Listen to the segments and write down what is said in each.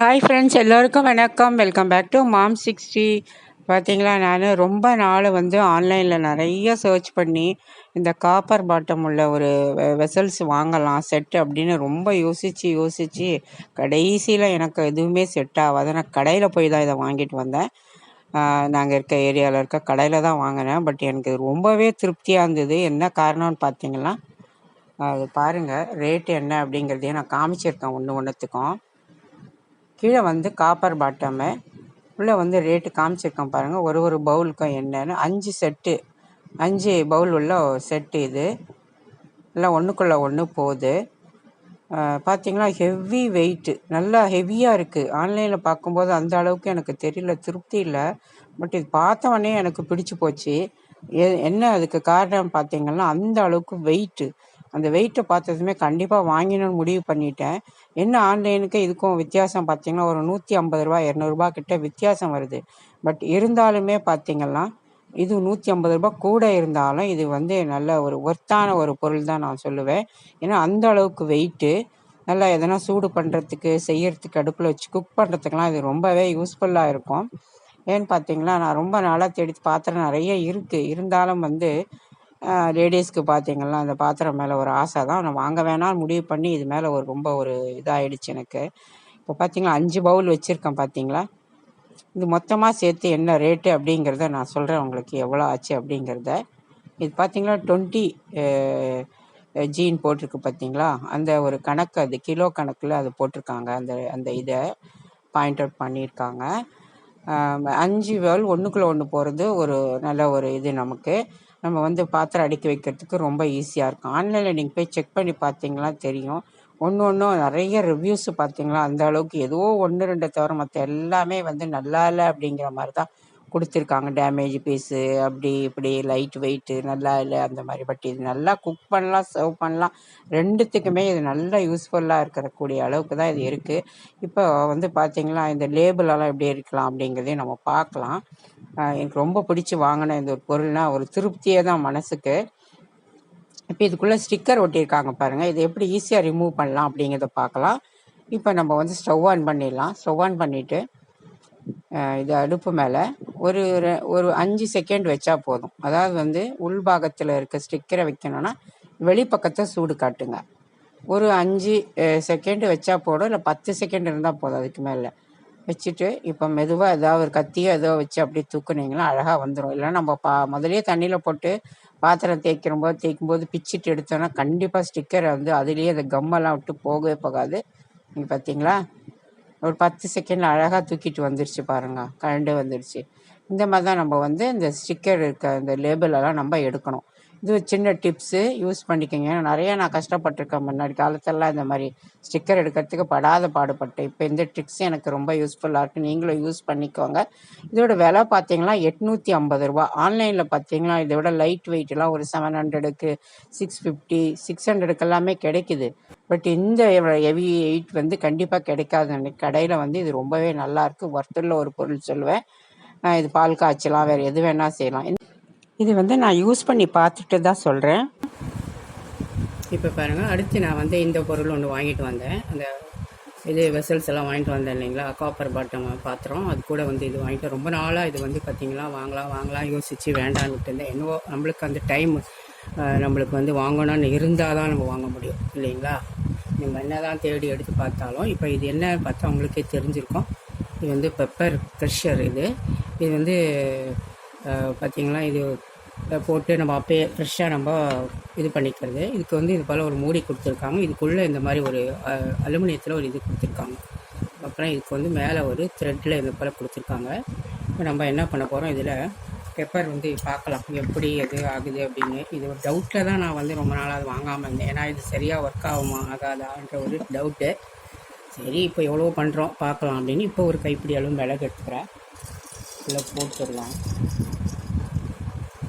Hi friends எல்லோருக்கும் வணக்கம். Welcome back to mom sixty பார்த்தீங்களா நான் ரொம்ப நாள் வந்து ஆன்லைனில் நிறைய சர்ச் பண்ணி இந்த காப்பர் பாட்டம் உள்ள ஒரு வெசல்ஸ் வாங்கலாம் செட்டு அப்படின்னு ரொம்ப யோசித்து யோசித்து கடைசியில் எனக்கு எதுவுமே செட் ஆகாது. நான் கடையில் போய் தான் இதை வாங்கிட்டு வந்தேன். நாங்கள் இருக்க ஏரியாவில் இருக்க கடையில் தான் வாங்கினேன். பட் எனக்கு இது ரொம்பவே திருப்தியாக இருந்தது. என்ன காரணம்னு பார்த்தீங்கன்னா அது பாருங்கள் ரேட் என்ன அப்படிங்கிறதையும் நான் காமிச்சிருக்கேன் ஒன்று ஒன்றுத்துக்கும் கீழே வந்து காப்பர் பாட்டமு உள்ளே வந்து ரேட்டு காமிச்சிருக்கேன் பாருங்கள் ஒரு ஒரு பவுலுக்கும் என்னன்னு. அஞ்சு செட்டு அஞ்சு பவுல் உள்ள செட்டு இது. எல்லாம் ஒன்றுக்குள்ளே ஒன்று போகுது. பார்த்தீங்கன்னா ஹெவி வெயிட்டு நல்லா ஹெவியாக இருக்குது ஆன்லைனில் பார்க்கும்போது அந்த அளவுக்கு எனக்கு தெரியல. திருப்தி இல்லை. பட் இது பார்த்தவொடனே எனக்கு பிடிச்சி போச்சு. எ என்ன அதுக்கு காரணம் பார்த்தீங்கன்னா அந்த அளவுக்கு வெயிட்டு அந்த வெயிட்டை பார்த்ததுமே கண்டிப்பாக வாங்கினோன்னு முடிவு பண்ணிட்டேன். என்ன ஆன்லைனுக்கு இதுக்கும் வித்தியாசம் பார்த்தீங்கன்னா ஒரு நூற்றி ஐம்பது ரூபா இரநூறுபா கிட்ட வித்தியாசம் வருது. பட் இருந்தாலுமே பார்த்தீங்கன்னா இது நூற்றி ஐம்பது ரூபா கூட இருந்தாலும் இது வந்து நல்ல ஒரு ஒர்த்தான ஒரு பொருள் தான் நான் சொல்லுவேன். ஏன்னா அந்த அளவுக்கு வெயிட்டு நல்லா எதனா சூடு பண்ணுறதுக்கு செய்யறதுக்கு அடுப்பில் வச்சு குக் பண்ணுறதுக்கெலாம் இது ரொம்பவே யூஸ்ஃபுல்லாக இருக்கும். ஏன்னு பார்த்தீங்களா நான் ரொம்ப நாளாக தேடி பாத்திரம் நிறைய இருக்குது இருந்தாலும் வந்து லேடிஸ்க்கு பார்த்தீங்கன்னா அந்த பாத்திரம் மேலே ஒரு ஆசை தான். நான் வாங்க வேணாம்னு முடிவு பண்ணி இது மேலே ஒரு ரொம்ப ஒரு இதாகிடுச்சு எனக்கு. இப்போ பார்த்தீங்களா அஞ்சு பவுல் வச்சுருக்கேன் பார்த்தீங்களா இது மொத்தமாக சேர்த்து என்ன ரேட்டு அப்படிங்கிறத நான் சொல்கிறேன் உங்களுக்கு எவ்வளோ ஆச்சு அப்படிங்கிறத. இது பார்த்தீங்களா டுவெண்ட்டி ஜீன் போட்டிருக்கு பார்த்தீங்களா அந்த ஒரு கணக்கு அது கிலோ கணக்கில் அது போட்டிருக்காங்க. அந்த அந்த இதை பாயிண்ட் அவுட் பண்ணியிருக்காங்க. அஞ்சு பவுல் ஒன்றுக்குள்ளே ஒன்று போகிறது ஒரு நல்ல ஒரு இது நமக்கு. நம்ம வந்து பாத்திரம் அடுக்கி வைக்கிறதுக்கு ரொம்ப ஈஸியாக இருக்கும். ஆன்லைனில் நீங்கள் போய் செக் பண்ணி பார்த்தீங்களா தெரியும். ஒன்று ஒன்றும் நிறைய ரிவ்யூஸ் பார்த்தீங்களா அந்த அளவுக்கு ஏதோ ஒன்று ரெண்டு தவிர மற்ற எல்லாமே வந்து நல்லா இல்லை அப்படிங்கிற மாதிரி தான் கொடுத்துருக்காங்க டேமேஜ் பீஸு அப்படி இப்படி லைட் வெயிட்டு நல்லா இல்லை அந்த மாதிரி. பட் இது நல்லா குக் பண்ணலாம் சர்வ் பண்ணலாம். ரெண்டுத்துக்குமே இது நல்லா யூஸ்ஃபுல்லாக இருக்கக்கூடிய அளவுக்கு தான் இது இருக்குது இப்போ வந்து பார்த்திங்கன்னா இந்த லேபிளெல்லாம் எப்படி இருக்கலாம் அப்படிங்கிறதையும் நம்ம பார்க்கலாம். எனக்கு ரொம்ப பிடிச்சி வாங்கின இந்த ஒரு பொருள்னால் ஒரு திருப்தியே தான் மனசுக்கு. இப்போ இதுக்குள்ளே ஸ்டிக்கர் ஒட்டியிருக்காங்க பாருங்கள் இது எப்படி ஈஸியாக ரிமூவ் பண்ணலாம் அப்படிங்கிறத பார்க்கலாம். இப்போ நம்ம வந்து ஸ்டவ் ஆன் பண்ணிடலாம். ஸ்டவ் ஆன் பண்ணிவிட்டு இது அடுப்பு மேலே ஒரு ஒரு அஞ்சு செகண்ட் வச்சா போதும். அதாவது வந்து உள்பாகத்தில் இருக்க ஸ்டிக்கரை வைக்கணும்னா வெளிப்பக்கத்தை சூடு காட்டுங்க. ஒரு அஞ்சு செகண்டு வச்சா போதும். இல்லை பத்து செகண்ட் இருந்தால் போதும் அதுக்கு மேலே. வச்சுட்டு இப்போ மெதுவாக ஏதாவது ஒரு கத்தியோ ஏதோ வச்சு அப்படியே தூக்குனீங்கன்னா அழகாக வந்துடும் இல்லைன்னா நம்ம பா முதலே தண்ணியில் போட்டு பாத்திரம் தேய்க்கிற போது தேய்க்கும் போது பிச்சுட்டு எடுத்தோன்னா கண்டிப்பாக ஸ்டிக்கரை வந்து அதுலேயே அந்த கம்மெல்லாம் விட்டு போகவே போகாது. நீங்கள் பார்த்தீங்களா ஒரு பத்து செகண்டில் அழகாக தூக்கிட்டு வந்துருச்சு பாருங்கள் கரண்டு வந்துடுச்சு இந்த மாதிரி தான் நம்ம வந்து இந்த ஸ்டிக்கர் இருக்க இந்த லேபிளெல்லாம் நம்ம எடுக்கணும். இது ஒரு சின்ன டிப்ஸு யூஸ் பண்ணிக்கோங்க. நிறைய நான் கஷ்டப்பட்டிருக்கேன் முன்னாடி காலத்தெல்லாம் இந்த மாதிரி ஸ்டிக்கர் எடுக்கிறதுக்கு படாத பாடுபட்டேன். இப்போ இந்த ட்ரிக்ஸ் எனக்கு ரொம்ப யூஸ்ஃபுல்லாக இருக்குது நீங்களும் யூஸ் பண்ணிக்கோங்க. இதோட விலை பார்த்தீங்கன்னா எட்நூற்றி ஐம்பது ரூபா ஆன்லைனில் பார்த்தீங்கன்னா இதை விட லைட் வெயிட்லாம் ஒரு செவன் ஹண்ட்ரடுக்கு சிக்ஸ் ஃபிஃப்டி சிக்ஸ் ஹண்ட்ரடுக்கு எல்லாமே கிடைக்குது. பட் இந்த ஹெவி எயிட் வந்து கண்டிப்பாக கிடைக்காது. கடையில் வந்து இது ரொம்பவே நல்லாயிருக்கு ஒர்த்துள்ள ஒரு பொருள் சொல்லுவேன். இது பால் காய்ச்சலாம் வேறு எது வேணால் செய்யலாம். இது வந்து நான் யூஸ் பண்ணி பார்த்துட்டு தான் சொல்கிறேன் இப்போ பாருங்கள் அடுத்து நான் வந்து இந்த பொருள் ஒன்று வாங்கிட்டு வந்தேன். அந்த இது வெசல்ஸ் எல்லாம் வாங்கிட்டு வந்தேன் இல்லைங்களா? காப்பர் பாட்டம் பாத்திரம். அது கூட வந்து இது வாங்கிட்டு ரொம்ப நாளாக இது வந்து பார்த்திங்களா வாங்கலாம் வாங்கலாம் யோசித்து வேண்டான்னு விட்டுருந்தேன். என்னவோ நம்மளுக்கு அந்த டைம் நம்மளுக்கு வந்து வாங்கணும்னு இருந்தால் தான் நம்ம வாங்க முடியும் இல்லைங்களா? நம்ம என்ன தான் தேடி எடுத்து பார்த்தாலும் இப்போ இது என்ன பார்த்தா உங்களுக்கே தெரிஞ்சிருக்கும். இது வந்து பெப்பர் க்ரெஷர் இது. இது வந்து பார்த்திங்களா இது போட்டு நம்ம அப்பயே ஃப்ரெஷ்ஷாக நம்ம இது பண்ணிக்கிறது. இதுக்கு வந்து இது போல் ஒரு மூடி கொடுத்துருக்காங்க. இதுக்குள்ளே இந்த மாதிரி ஒரு அலுமினியத்தில் ஒரு இது கொடுத்துருக்காங்க. அப்புறம் இதுக்கு வந்து மேலே ஒரு த்ரெட்டில் இது போல் கொடுத்துருக்காங்க. இப்போ நம்ம என்ன பண்ண போகிறோம் இதில் பெப்பர் வந்து பார்க்கலாம். எப்படி எது ஆகுது அப்படின்னு. இது ஒரு டவுட்டில் தான் நான் வந்து ரொம்ப நாளாக அது வாங்காமல் இருந்தேன். ஏன்னா இது சரியாக ஒர்க் ஆகுமா ஆகாதான்ற ஒரு டவுட்டு சரி இப்போ எவ்வளோ பண்ணுறோம் பார்க்கலாம் அப்படின்னு. இப்போ ஒரு கைப்பிடி அளவு மிளகு எடுத்துக்கிறேன். இல்லை போட்டுடலாம்.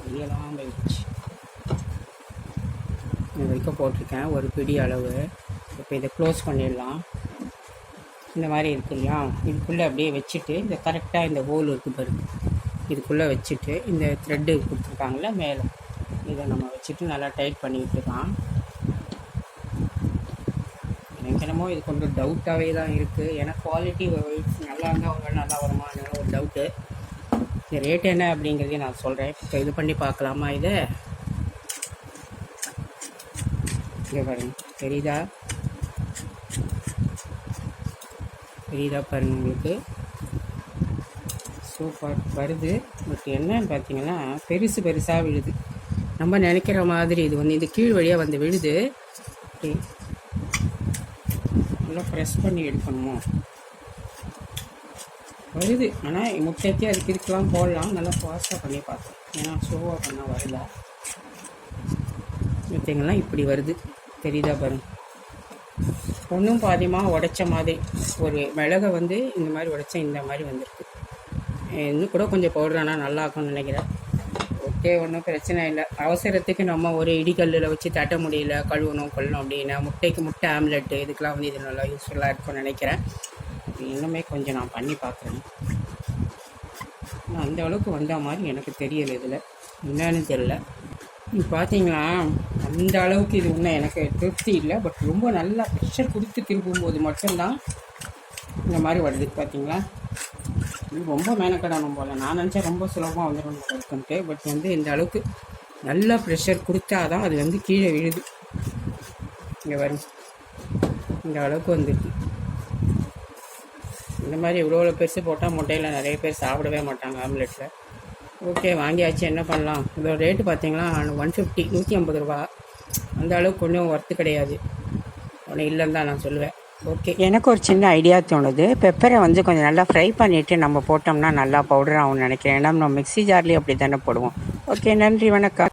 வெளியெல்லாம் போயிடுச்சு இது வரைக்கும் போட்டிருக்கேன். ஒரு பிடி அளவு. இப்போ இதை க்ளோஸ் பண்ணிடலாம். இந்த மாதிரி இருக்கு இல்லையா? இதுக்குள்ளே அப்படியே வச்சுட்டு இந்த கரெக்டாக இந்த ஹோல் இருக்குது பாருங்க. இதுக்குள்ளே வச்சுட்டு இந்த த்ரெட்டு கொடுத்துருக்காங்கள மேலே. இதை நம்ம வச்சுட்டு நல்லா டைட் பண்ணி விட்டுக்கலாம் என்னமோ இது கொஞ்சம் டவுட்டாகவே தான் இருக்குது ஏன்னா குவாலிட்டி நல்லா இருந்தால் ஒரு நல்லா வருமா? ஒரு டவுட்டு இந்த ரேட் என்ன அப்படிங்கிறதையும் நான் சொல்கிறேன் இப்போ இது பண்ணி பார்க்கலாமா இதை? இங்கே பாருங்க. தெரியுதா? தெரியுதா பாருங்க உங்களுக்கு? சூப்பர் வருது. பட் என்னன்னு பார்த்தீங்கன்னா பெருசு பெருசாக விழுது. நம்ம நினைக்கிற மாதிரி இது வந்து இது கீழ் வழியாக வந்து விழுது. நல்லா ப்ரெஸ் பண்ணி எடுக்கணுமோ? வருது. ஆனால் முட்டைக்கு அதுக்கு இதுக்கெலாம் போடலாம். நல்லா ஃபாஸ்ட்டாக பண்ணி பார்த்தேன் ஏன்னா ஸ்லோவாக பண்ணால் வரல முட்டைங்கள்லாம் இப்படி வருது. தெரியுதா பாருங்க. ஒன்றும் பாதியமாக உடைச்ச மாதிரி. ஒரு மிளகை வந்து இந்த மாதிரி உடைச்சா இந்த மாதிரி வந்திருக்கு. இன்னும் கூட கொஞ்சம் பவுடரானா நல்லா இருக்கும்னு நினைக்கிறேன். ஓகே ஒன்றும் பிரச்சனை இல்லை. அவசரத்துக்கு நம்ம ஒரு இடிக்கல்லில் வச்சு தட்ட முடியல கழுவணும் கொள்ளணும் அப்படின்னா முட்டைக்கு முட்டை ஆம்லெட்டு இதுக்கெலாம் வந்து இது நல்லா யூஸ்ஃபுல்லாக இருக்கும்னு நினைக்கிறேன். இன்னுமே கொஞ்சம் நான் பண்ணி பார்க்குறேன். அந்த அளவுக்கு வந்த மாதிரி எனக்கு தெரியலை இதில். என்னன்னு தெரியல. இது பார்த்தீங்களா? அந்த அளவுக்கு இது இன்னும் எனக்கு திருப்தி இல்லை. பட் ரொம்ப நல்லா ப்ரெஷர் கொடுத்து திருப்பும்போது மட்டும்தான் இந்த மாதிரி வருது. பார்த்தீங்களா? இது ரொம்ப மேனக்கடணும் போல். நான் நினச்சா ரொம்ப சுலபமாக வந்துடும் இருக்குன்ட்டு. பட் வந்து இந்த அளவுக்கு நல்லா ப்ரெஷர் கொடுத்தா தான் அது வந்து கீழே விழுது. இங்கே வரும் இந்த அளவுக்கு வந்துருக்கு. இந்த மாதிரி இவ்வளோ இவ்வளோ பெருசு போட்டால் முட்டையில் நிறைய பேர் சாப்பிடவே மாட்டாங்க ஆம்லெட்டில் ஓகே வாங்கியாச்சு. என்ன பண்ணலாம்? இதோட ரேட்டு பார்த்தீங்களா ஒன் ஃபிஃப்டி நூற்றி ஐம்பது ரூபா. அந்த அளவுக்கு ஒன்றும் ஒர்த்து கிடையாது. ஒன்றும் இல்லைன்னு தான் நான் சொல்லுவேன். ஓகே. எனக்கு ஒரு சின்ன ஐடியா தோணுது. பெப்பரை வந்து கொஞ்சம் நல்லா ஃப்ரை பண்ணிவிட்டு நம்ம போட்டோம்னா நல்லா பவுடர் ஆகும்னு நினைக்கிறேன். ஏன்னா நம்ம மிக்ஸி ஜார்லேயும் அப்படி தானே போடுவோம். ஓகே நன்றி. வணக்கம்.